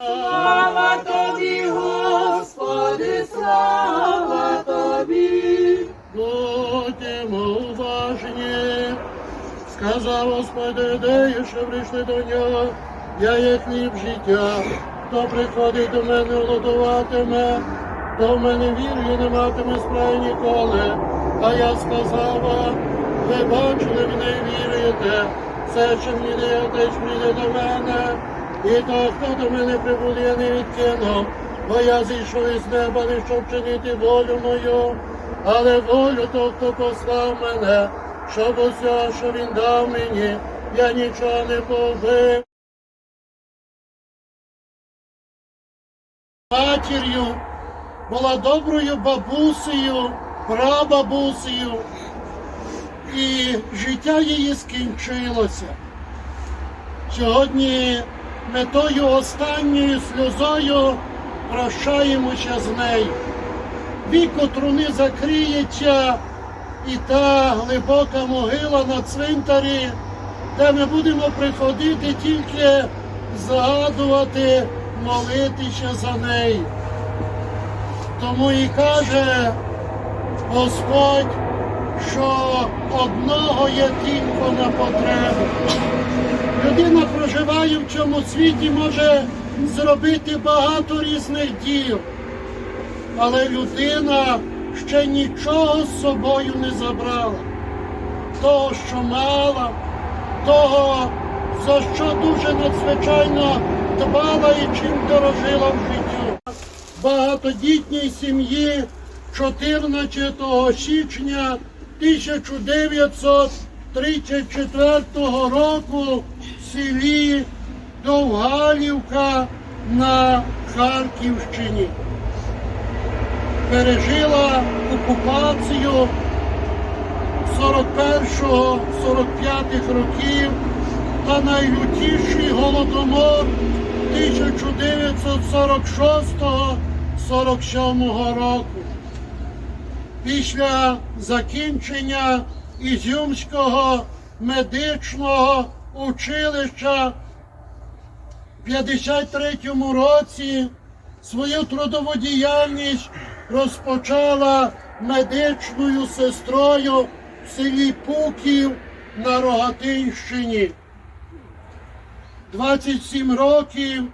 Слава тобі, Господи, слава тобі. Будьмо уважні, сказав Господи, де що прийшли до нього, я є хліб життя, хто приходить до мене, голодуватиме, то в мене вірю не матиме справи ніколи. А я сказав вам, ви бачили мене і віруєте, все, що мені отець прийде до мене, і то, хто до мене прибуде, я не відкинув, бо я зійшов із неба, не щоб чинити волю мою, але волю того, хто послав мене, щоб усе, що він дав мені, я нічого не побив. Матір'ю була доброю бабусею, прабабусею, і життя її скінчилося. Сьогодні ми тою останньою сльозою прощаємося з нею. Віко труни закриється і та глибока могила на цвинтарі, де ми будемо приходити тільки згадувати, молитися за неї. Тому і каже Господь, що одного є тільки на потребу. Людина проживає в цьому світі, може зробити багато різних діл, але людина ще нічого з собою не забрала. Того, що мала, того, за що дуже надзвичайно дбала і чим дорожила в життю. Багатодітній сім'ї 14 січня 1934 року в селі Довгалівка на Харківщині. Пережила окупацію 41-45 років та найлютіший голодомор 1946-47 року. Після закінчення Ізюмського медичного училища в 53-му році свою трудову діяльність розпочала медичною сестрою в селі Пуків на Рогатинщині. 27 років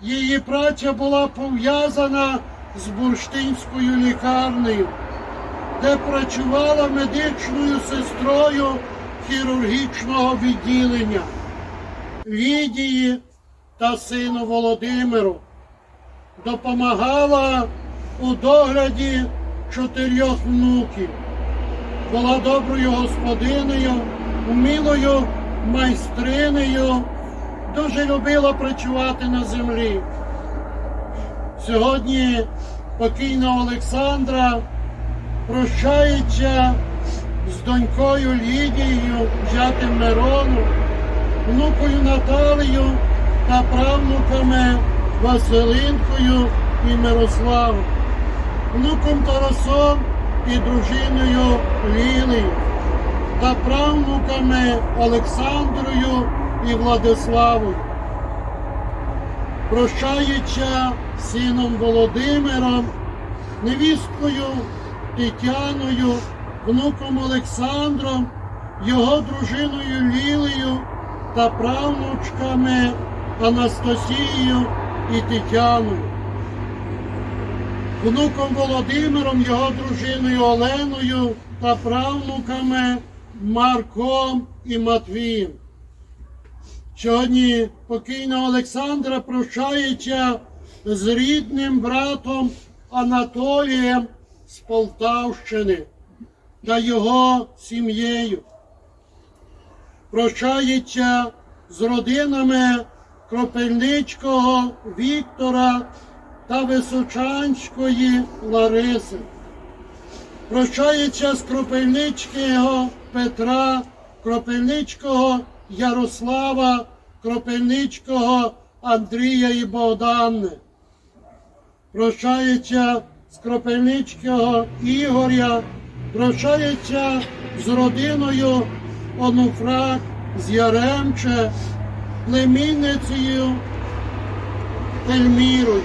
її праця була пов'язана з бурштинською лікарнею, де працювала медичною сестрою хірургічного відділення Лідії та сину Володимиру. Допомагала у догляді чотирьох внуків. Була доброю господинею, умілою майстринею, дуже любила працювати на землі. Сьогодні покійна Олександра прощається з донькою Лідією, зятем Мирону, внукою Наталією та правнуками Василинкою і Мирославом, внуком Тарасом і дружиною Лілею та правнуками Олександрою і Владиславою. Прощається сином Володимиром, невісткою Тетяною, внуком Олександром, його дружиною Лілею та правнучками Анастасією і Тетяною. Внуком Володимиром, його дружиною Оленою та правнуками Марком і Матвієм. Сьогодні покійна Олександра прощається з рідним братом Анатолієм з Полтавщини та його сім'єю. Прощається з родинами Кропельничкого Віктора та Височанської Лариси. Прощається з Кропельничкого Петра, Кропельничкого Ярослава, Кропельничкого Андрія і Богдани. Прощається з Кропельничкого Ігоря, прощається з родиною Онуфрак з Яремче, племінницею Ельмірою.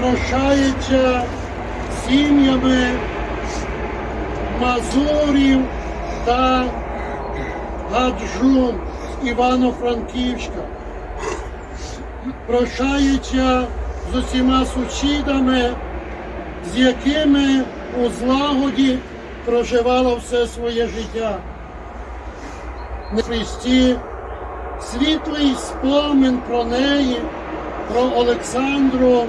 Прощається з сім'ями Мазурів та Гаджун з Івано-Франківська. Прощається з усіма сусідами, з якими у злагоді проживало все своє життя. На Христі світлий спомин про неї, про Олександру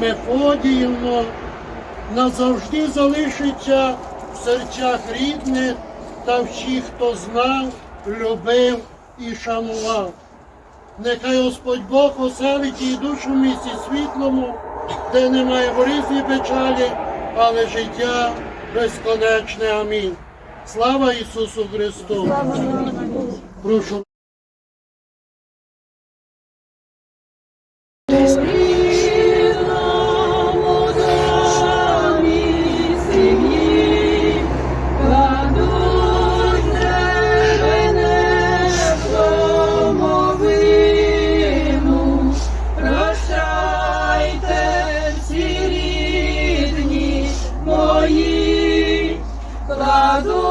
Мефодіївну назавжди залишиться в серцях рідних та всіх, хто знав, любив і шанував. Нехай Господь Бог оселить її душу в місті світлому, де немає горізні печалі, але життя безконечне. Амінь. Слава Ісусу Христу! Прошу. Lado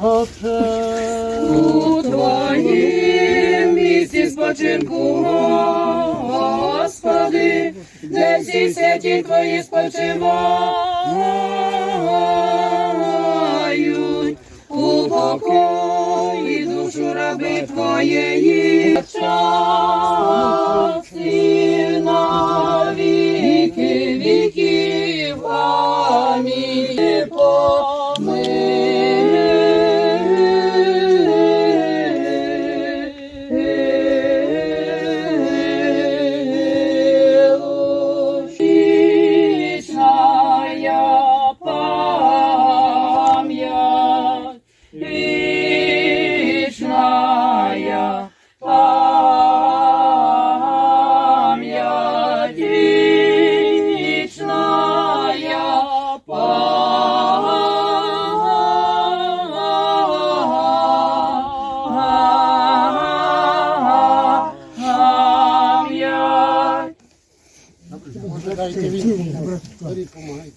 Отче, У місці спочинку, Господи, де всі святі твої спочивають, у покої душу раби твоєї. Щасти дайте він. Старі помагайте.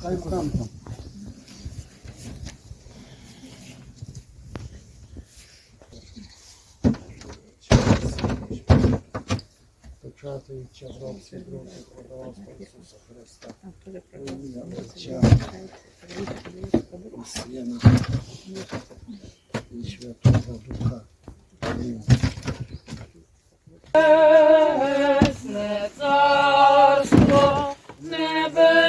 Хай там. Почати часовці друзі продавав Ісуса Христа. Я і Святого Духа. Амінь. Небесне царство, небесне